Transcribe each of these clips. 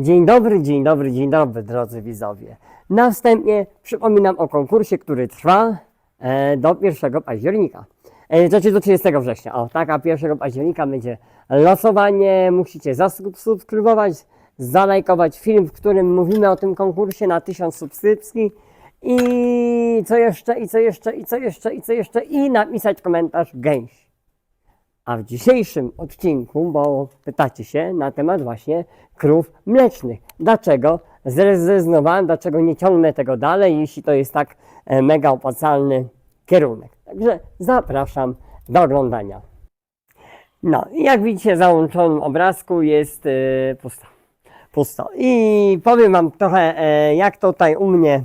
Dzień dobry, dzień dobry, dzień dobry, drodzy widzowie. Na wstępie przypominam o konkursie, który trwa e, do 1 października. E, znaczy do 30 września. O, tak, a 1 października będzie losowanie. Musicie zasubskrybować, zalajkować film, w którym mówimy o tym konkursie na 1000 subskrypcji. I co jeszcze, i co jeszcze, i co jeszcze, i co jeszcze, i napisać komentarz gęś. A w dzisiejszym odcinku, bo pytacie się na temat właśnie krów mlecznych. Dlaczego zrezygnowałem, dlaczego nie ciągnę tego dalej, jeśli to jest tak e, mega opłacalny kierunek. Także zapraszam do oglądania. No, jak widzicie, załączonym obrazku jest e, pusto. Pusto. I powiem Wam trochę, e, jak to tutaj u mnie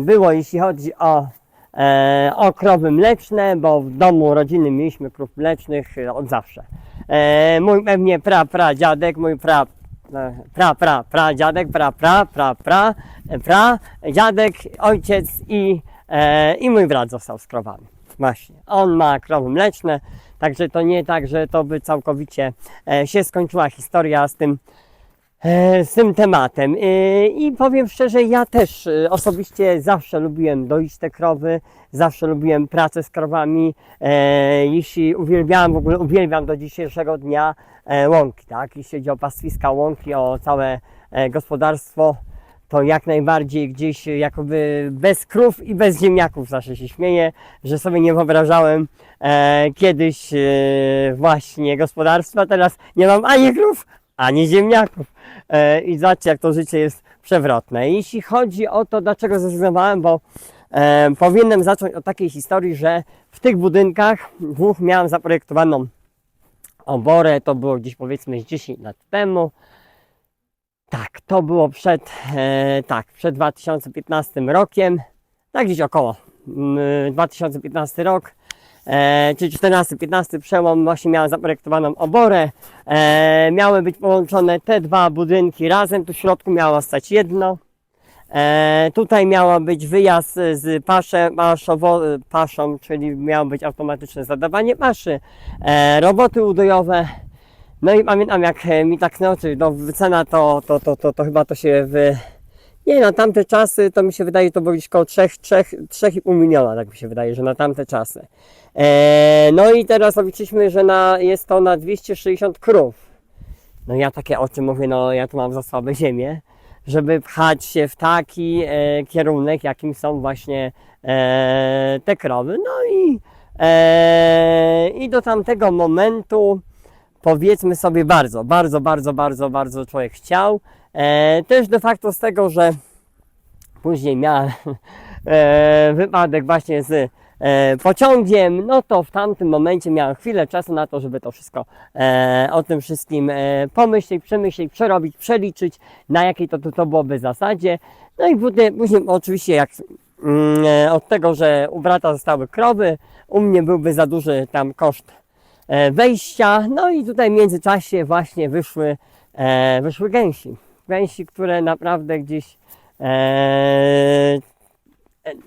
było, jeśli chodzi o e, o krowy mleczne, bo w domu rodzinnym mieliśmy krów mlecznych e, od zawsze. E, mój pewnie pra, pra dziadek, mój pra, e, pra, pra, pra dziadek, pra, pra, pra, pra, e, pra, dziadek, ojciec i, e, i mój brat został z krowami. Właśnie, on ma krowy mleczne, także to nie tak, że to by całkowicie e, się skończyła historia z tym, z tym tematem. E, I powiem szczerze, ja też e, osobiście zawsze lubiłem doić te krowy, zawsze lubiłem pracę z krowami. E, Jeśli uwielbiałem, w ogóle uwielbiam do dzisiejszego dnia e, łąki, tak? Jeśli chodzi o pastwiska łąki, o całe e, gospodarstwo, to jak najbardziej gdzieś jakoby bez krów i bez ziemniaków zawsze się śmieję, że sobie nie wyobrażałem e, kiedyś e, właśnie gospodarstwa, teraz nie mam ani krów, ani ziemniaków. E, I zobaczcie, jak to życie jest przewrotne. Jeśli chodzi o to, dlaczego zrezygnowałem, bo e, powinienem zacząć od takiej historii, że w tych budynkach dwóch miałem zaprojektowaną oborę, to było gdzieś powiedzmy z 10 lat temu. Tak, to było przed, e, tak, przed 2015 rokiem, tak gdzieś około mm, 2015 rok, e, czyli 14-15 przełom, właśnie miałem zaprojektowaną oborę, e, miały być połączone te dwa budynki razem, tu w środku miało stać jedno, e, tutaj miała być wyjazd z pasze, paszowo, paszą, czyli miało być automatyczne zadawanie paszy, e, roboty udojowe, no i pamiętam jak e, mi tak no, czy no wycena to, to, to, to, to chyba to się w... Nie na tamte czasy to mi się wydaje to było gdzieś około 3, 3, 3,5 miliona, tak mi się wydaje, że na tamte czasy. E, no i teraz obliczyliśmy, że na, jest to na 260 krów. No ja takie oczy mówię, no ja tu mam za słabe ziemię, żeby pchać się w taki e, kierunek, jakim są właśnie e, te krowy. No i, e, i do tamtego momentu powiedzmy sobie bardzo, bardzo, bardzo, bardzo, bardzo człowiek chciał. E, też de facto z tego, że później miałem e, wypadek właśnie z e, pociągiem, no to w tamtym momencie miałem chwilę czasu na to, żeby to wszystko e, o tym wszystkim e, pomyśleć, przemyśleć, przerobić, przeliczyć, na jakiej to, to, to byłoby zasadzie. No i później, później oczywiście jak mm, e, od tego, że u brata zostały krowy, u mnie byłby za duży tam koszt e, wejścia. No i tutaj w międzyczasie właśnie wyszły, e, wyszły gęsi. Gęsi, które naprawdę gdzieś e,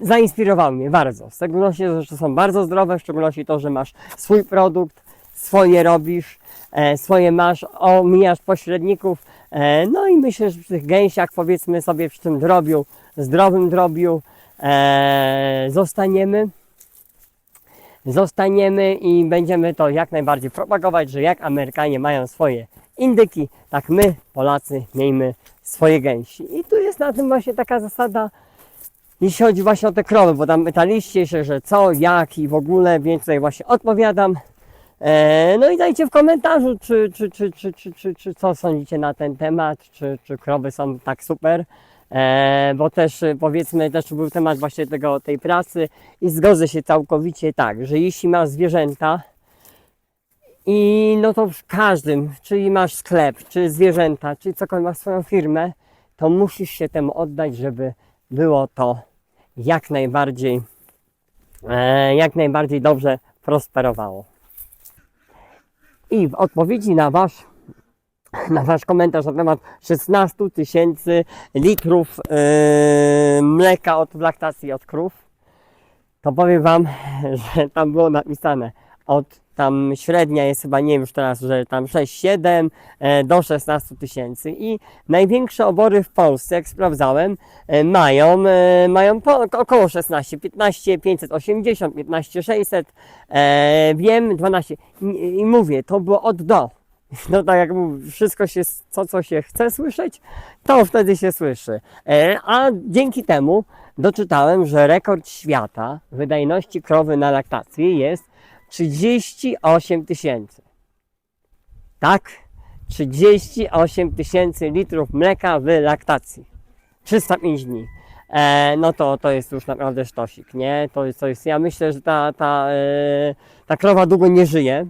zainspirowały mnie bardzo. W szczególności, że są bardzo zdrowe, w szczególności to, że masz swój produkt, swoje robisz, e, swoje masz, omijasz pośredników. E, no i myślę, że przy tych gęsiach, powiedzmy sobie przy tym drobiu, zdrowym drobiu, e, zostaniemy zostaniemy i będziemy to jak najbardziej propagować, że jak Amerykanie mają swoje indyki, tak my, Polacy, miejmy swoje gęsi. I tu jest na tym właśnie taka zasada, jeśli chodzi właśnie o te krowy, bo tam pytaliście się, że co, jak i w ogóle, więc tutaj właśnie odpowiadam. E, no i dajcie w komentarzu, czy, czy, czy, czy, czy, czy, czy co sądzicie na ten temat, czy, czy krowy są tak super. E, bo też e, powiedzmy, też był temat właśnie tego, tej pracy i zgodzę się całkowicie tak, że jeśli masz zwierzęta i no to w każdym, czyli masz sklep, czy zwierzęta, czy cokolwiek masz swoją firmę, to musisz się temu oddać, żeby było to jak najbardziej, e, jak najbardziej dobrze prosperowało. I w odpowiedzi na Wasz na Wasz komentarz na temat 16 tysięcy litrów yy, mleka od laktacji od krów, to powiem Wam, że tam było napisane od tam średnia jest chyba, nie wiem już teraz, że tam 6-7 e, do 16 tysięcy i największe obory w Polsce, jak sprawdzałem, e, mają, e, mają po, około 16, 15 580, 15 600, e, wiem 12 I, mówię, to było od do. No tak jak wszystko się, co, co się chce słyszeć, to wtedy się słyszy. A dzięki temu doczytałem, że rekord świata wydajności krowy na laktację jest 38 tysięcy. Tak, 38 tysięcy litrów mleka w laktacji. 305 dni. E, no to, to jest już naprawdę sztosik, nie? To to jest, ja myślę, że ta, ta, e, ta krowa długo nie żyje.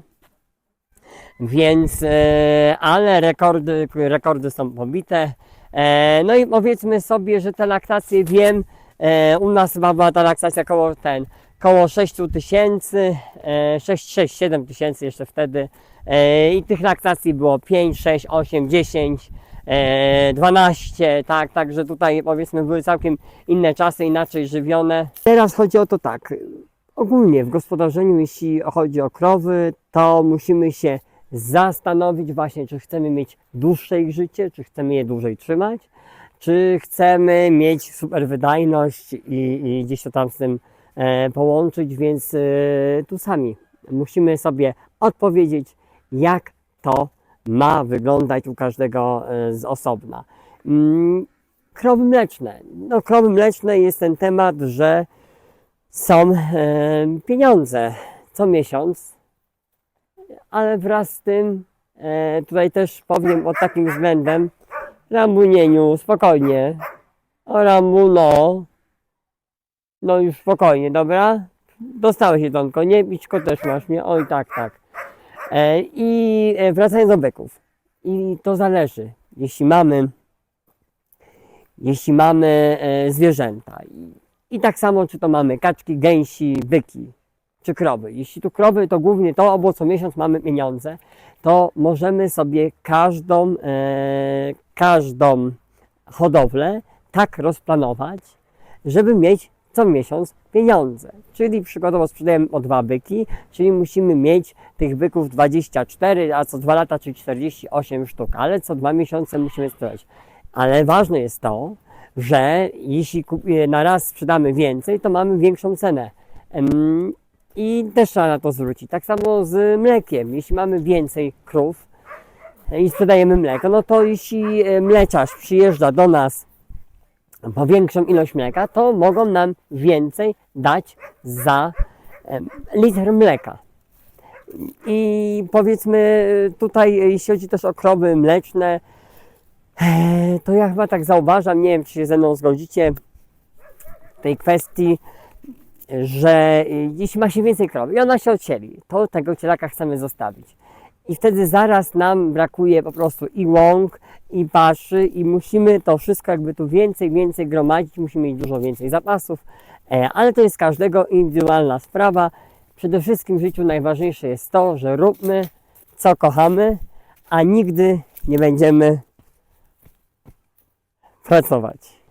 Więc, e, ale rekordy, rekordy są pobite. E, no i powiedzmy sobie, że te laktacje wiem, e, u nas była ta laktacja koło ten, koło 6 tysięcy, e, 6, 6, 7 tysięcy jeszcze wtedy. E, I tych laktacji było 5, 6, 8, 10, e, 12, tak, także tutaj powiedzmy były całkiem inne czasy, inaczej żywione. Teraz chodzi o to tak, ogólnie w gospodarzeniu, jeśli chodzi o krowy, to musimy się zastanowić właśnie, czy chcemy mieć dłuższe ich życie, czy chcemy je dłużej trzymać, czy chcemy mieć super wydajność i, i gdzieś to tam z tym połączyć, więc e, tu sami musimy sobie odpowiedzieć, jak to ma wyglądać u każdego e, z osobna. Mm, krowy mleczne. No, krowy mleczne jest ten temat, że są e, pieniądze co miesiąc, ale wraz z tym e, tutaj też powiem pod takim względem Rambunieniu, spokojnie. O Rambu, no. Już spokojnie, dobra? Dostałeś jedzonko, nie? Pićko też masz, nie? Oj, tak, tak. E, I e, wracając do byków. I to zależy. Jeśli mamy jeśli mamy e, zwierzęta i, i tak samo czy to mamy kaczki, gęsi, byki czy krowy. Jeśli tu krowy to głównie to, bo co miesiąc mamy pieniądze, to możemy sobie każdą, e, każdą hodowlę tak rozplanować, żeby mieć co miesiąc pieniądze. Czyli przykładowo sprzedajemy o dwa byki, czyli musimy mieć tych byków 24, a co dwa lata, czyli 48 sztuk, ale co dwa miesiące musimy sprzedać. Ale ważne jest to, że jeśli na raz sprzedamy więcej, to mamy większą cenę. I też trzeba na to zwrócić. Tak samo z mlekiem. Jeśli mamy więcej krów i sprzedajemy mleko, no to jeśli e, mleczarz przyjeżdża do nas po większą ilość mleka, to mogą nam więcej dać za litr mleka. I powiedzmy tutaj, jeśli chodzi też o krowy mleczne, e, to ja chyba tak zauważam, nie wiem czy się ze mną zgodzicie w tej kwestii, że jeśli ma się więcej krowy i ona się ocieli, to tego cielaka chcemy zostawić. I wtedy zaraz nam brakuje po prostu i łąk, i paszy, i musimy to wszystko jakby tu więcej, więcej gromadzić, musimy mieć dużo więcej zapasów, e, ale to jest każdego indywidualna sprawa. Przede wszystkim w życiu najważniejsze jest to, że róbmy co kochamy, a nigdy nie będziemy pracować.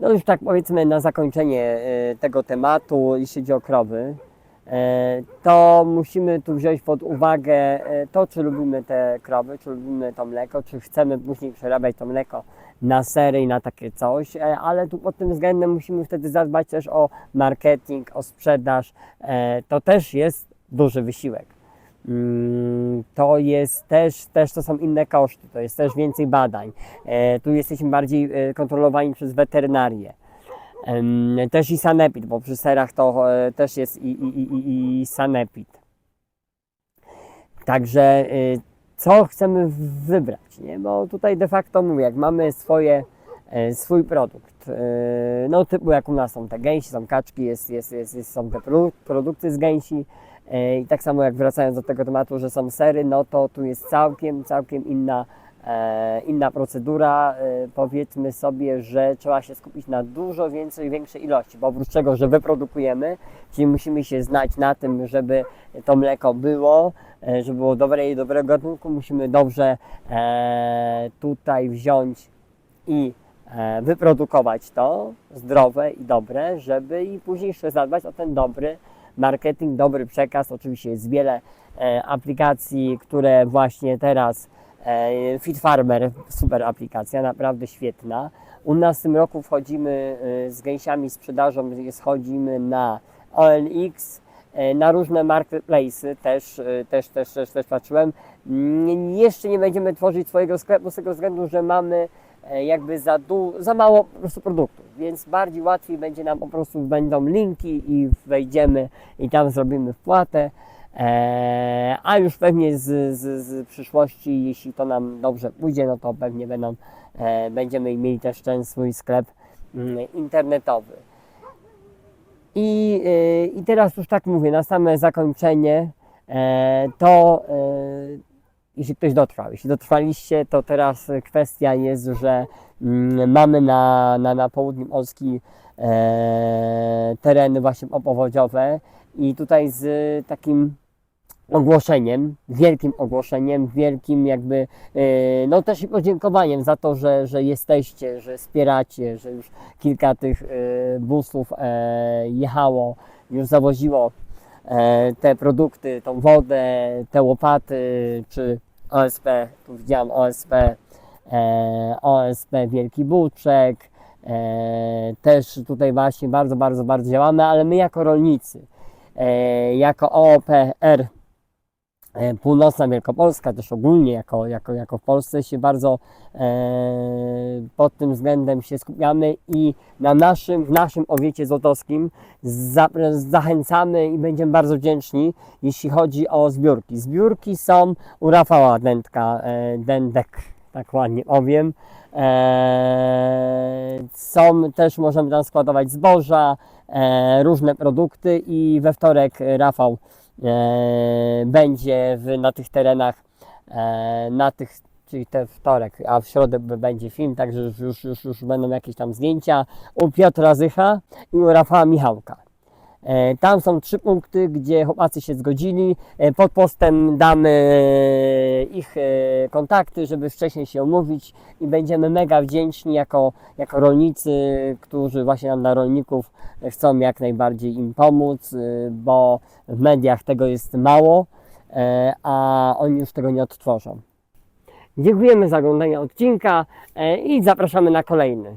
No już tak powiedzmy na zakończenie e, tego tematu, jeśli chodzi o krowy, to musimy tu wziąć pod uwagę e, to, czy lubimy te krowy, czy lubimy to mleko, czy chcemy później przerabiać to mleko na sery i na takie coś, e, ale tu pod tym względem musimy wtedy zadbać też o marketing, o sprzedaż. E, To też jest duży wysiłek. Mm, To jest też, też to są inne koszty, to jest też więcej badań. E, Tu jesteśmy bardziej e, kontrolowani przez weterynarię. Też i sanepid, bo przy serach to e, też jest i, i, i, i- sanepid. Także e, co chcemy wybrać, nie? Bo tutaj de facto mówię, jak mamy swoje, e, swój produkt, no typu jak u nas są te gęsi, są kaczki, jest, jest, jest, jest, są te produ- produkty z gęsi i tak samo jak wracając do tego tematu, że są sery, no to tu jest całkiem, całkiem inna inna procedura. E, powiedzmy sobie, że trzeba się skupić na dużo więcej, większej ilości, bo oprócz tego, że wyprodukujemy, czyli musimy się znać na tym, żeby to mleko było, e, żeby było dobre i dobrego gatunku, musimy dobrze e, tutaj wziąć i e, wyprodukować to zdrowe i dobre, żeby i później jeszcze zadbać o ten dobry marketing, dobry przekaz. Oczywiście jest wiele e, aplikacji, które właśnie teraz e, Fit Farmer, super aplikacja, naprawdę świetna. U nas w tym roku wchodzimy e, z gęsiami sprzedażą, schodzimy na OLX, e, na różne marketplace też, e, też, też, też, też patrzyłem. Jeszcze nie będziemy tworzyć swojego sklepu z tego względu, że mamy e, jakby za, du- za mało po prostu produktów, więc bardziej łatwiej będzie nam po prostu będą linki i wejdziemy i tam zrobimy wpłatę. E, a już pewnie z, z, z przyszłości, jeśli to nam dobrze pójdzie, no to pewnie będą, e, będziemy mieli też ten swój sklep mm, internetowy. I, y, I teraz już tak mówię, na same zakończenie, to jeśli ktoś dotrwał, jeśli dotrwaliście, to teraz kwestia jest, że mm, mamy na, na, na południu Polski tereny właśnie opowodziowe i tutaj z takim ogłoszeniem, wielkim ogłoszeniem, wielkim jakby, e, no też i podziękowaniem za to, że, że jesteście, że wspieracie, że już kilka tych e, busów e, jechało, już zawoziło te produkty, tą wodę, te łopaty, czy OSP, tu widziałem OSP, OSP Wielki Buczek, też tutaj właśnie bardzo, bardzo, bardzo działamy, ale my jako rolnicy, jako OOPR, e, Północna Wielkopolska, też ogólnie jako, jako, jako w Polsce się bardzo e, pod tym względem się skupiamy i na naszym, w naszym owiecie złotowskim za, zachęcamy i będziemy bardzo wdzięczni, jeśli chodzi o zbiórki. Zbiórki są u Rafała Dętka, e, Dędek, tak ładnie powiem. E, są też, możemy tam składować zboża, e, różne produkty i we wtorek Rafał e, będzie w, na tych terenach, e, na tych, czyli ten wtorek, a w środę będzie film, także już, już, już, już będą jakieś tam zdjęcia u Piotra Zycha i u Rafała Michałka. E, Tam są trzy punkty, gdzie chłopacy się zgodzili. E, Pod postem damy e, ich kontakty, żeby wcześniej się umówić i będziemy mega wdzięczni jako, jako rolnicy, którzy właśnie nam dla rolników chcą jak najbardziej im pomóc, bo w mediach tego jest mało, a oni już tego nie odtworzą. Dziękujemy za oglądanie odcinka i zapraszamy na kolejny.